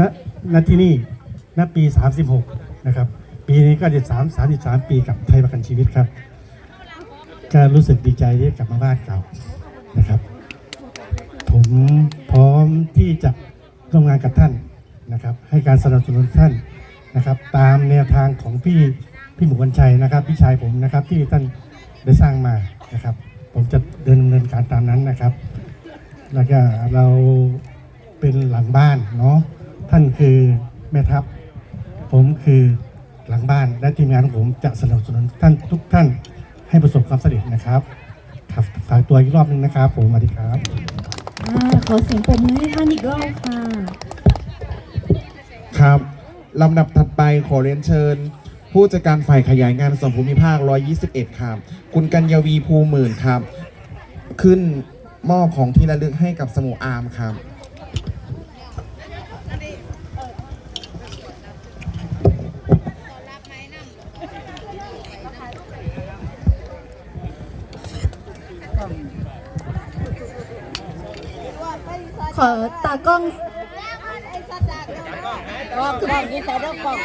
ณณที่นี่ณปี 36 นะครับ ปีนี้ก็จะ3 33 ปีกับไทยประกันชีวิตครับ ก็รู้สึกดีใจที่กลับมาบ้านเก่านะครับ ผมพร้อมที่จะร่วมงานกับท่านนะครับ ให้การสนับสนุนท่านนะครับ ตามแนวทางของพี่พี่หมูกัญชัยนะครับ พี่ชายผมนะครับที่ท่านได้สร้างมานะครับ ผมจะเดินดำเนินการตามนั้นนะครับ แล้วก็เราเป็นหลังบ้านเนาะ ท่านคือแม่ทัพ ผมคือหลังบ้านและทีมงานของผมจะสนับสนุนท่านทุกท่านให้ประสบความสำเร็จนะครับครับฝากตัวอีกรอบหนึงนะครับ ผมสวัสดีครับ อ่าขอเสียงปรบมือให้ท่านอีกรอบค่ะ ครับลำดับถัดไปขอเรียนเชิญ ผู้จัดการฝ่ายขยายงานส่วนภูมิภาค 121 ครับ คุณกัญญวีภูหมื่นครับ ขึ้นมอบของที่ระลึกให้กับสมุอาร์มครับ ขอตากล้องกล้องกล้องนี่ใส่ด้วยกล้อง